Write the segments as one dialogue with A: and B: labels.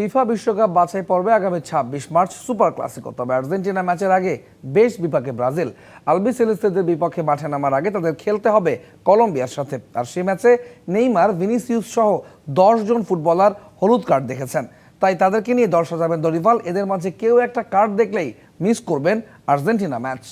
A: FIFA বিশ্বকাপ বাছাই পর্বে আগামী ছাব্বিশ মার্চ সুপার ক্লাসিকো। তবে আর্জেন্টিনা ম্যাচের আগে বেশ বিপাকে ব্রাজিল। আলবি সেলেস্তেদের বিপক্ষে মাঠে নামার আগে তাদের খেলতে হবে কলম্বিয়ার সাথে। আর সেই ম্যাচে নেইমার, ভিনিসিউস সহ দশ জন ফুটবলার হলুদ কার্ড দেখেছেন। তাই তাদেরকে নিয়ে দর্শা যাবেন দরিভাল এদের মাঝে কেউ একটা কার্ড দেখলেই মিস করবেন আর্জেন্টিনা ম্যাচ।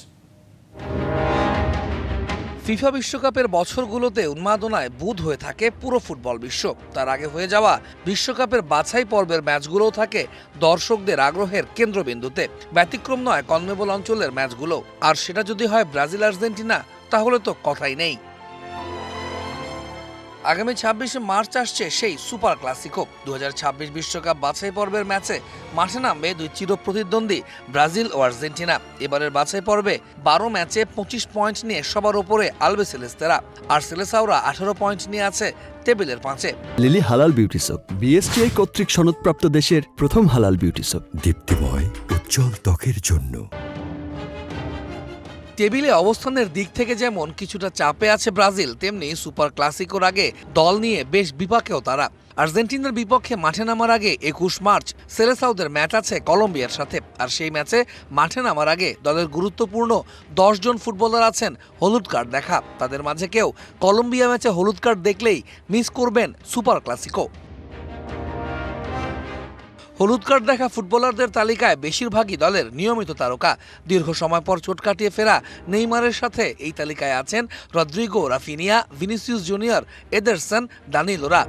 A: ফিফা বিশ্বকাপের বছরগুলোতে উন্মাদনায় বুধ হয়ে থাকে পুরো ফুটবল বিশ্ব। তার আগে হয়ে যাওয়া বিশ্বকাপের বাছাই পর্বের ম্যাচগুলোও থাকে দর্শকদের আগ্রহের কেন্দ্রবিন্দুতে। ব্যতিক্রম নয় কনমেবল অঞ্চলের ম্যাচগুলো। আর সেটা যদি হয় ব্রাজিল আর্জেন্টিনা তাহলে তো কথাই নেই। আগামী ছাব্বিশে মার্চ আসছে সেই সুপার ক্লাসিকো। দু বিশ্বকাপ বাছাই পর্বের ম্যাচে মাঠে নামবে দুই চির প্রতিদ্বন্দ্বী ব্রাজিল ও আর্জেন্টিনা। এবারের বাছাই পর্বে বারো ম্যাচে পঁচিশ পয়েন্ট নিয়ে সবার ওপরে আলবে সেলেস্তেরা আর সেলেসাওরা আঠারো পয়েন্ট নিয়ে আছে টেবিলের পাঁচে।
B: লিলি হালাল বিউটি সোপ, বিএসটিআই কর্তৃক সনদপ্রাপ্ত দেশের প্রথম হালাল বিউটি সোপ।
C: দীপ্তিময়, উজ্জ্বল ত্বকের জন্য।
A: টেবিলে অবস্থানের দিক থেকে যেমন কিছুটা চাপে আছে ব্রাজিল, তেমনি সুপার ক্লাসিকোর আগে দল নিয়ে বেশ বিপাকেও তারা। আর্জেন্টিনার বিপক্ষে মাঠে নামার আগে একুশ মার্চ সেলেসাউদের ম্যাচ আছে কলম্বিয়ার সাথে। আর সেই ম্যাচে মাঠে নামার আগে দলের গুরুত্বপূর্ণ জন ফুটবলার আছেন হলুদ কার্ড দেখা। তাদের মাঝে কেউ কলম্বিয়া ম্যাচে হলুদ কার্ড দেখলেই মিস করবেন সুপার ক্লাসিকো। হলুদ কার্ড দেখা ফুটবলারদের তালিকায় বেশিরভাগই দলের নিয়মিত তারকা। দীর্ঘ সময় পর চোট কাটিয়ে ফেরা নেইমারের সাথে এই তালিকায় আছেন Rodrigo, Raphinha, Vinicius junior, Ederson, দানিলোরা।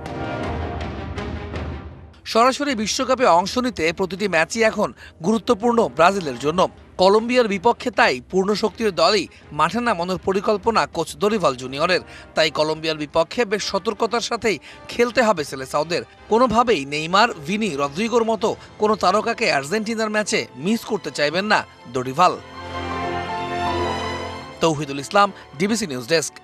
A: সরাসরি বিশ্বকাপে অংশ নিতে প্রতিটি ম্যাচই এখন গুরুত্বপূর্ণ ব্রাজিলের জন্য। কলম্বিয়ার বিপক্ষে তাই পূর্ণ শক্তির দলই মাঠে নামানোর পরিকল্পনা কোচ দরিভাল জুনিয়রের। তাই কলম্বিয়ার বিপক্ষে বেশ সতর্কতার সাথেই খেলতে হবে সেলেসাওদের কোনোভাবেই নেইমার, ভিনি, রদ্রিগোর মতো কোনো তারকাকে আর্জেন্টিনার ম্যাচে মিস করতে চাইবেন না Dorival. Touhidul Islam, DBC news desk.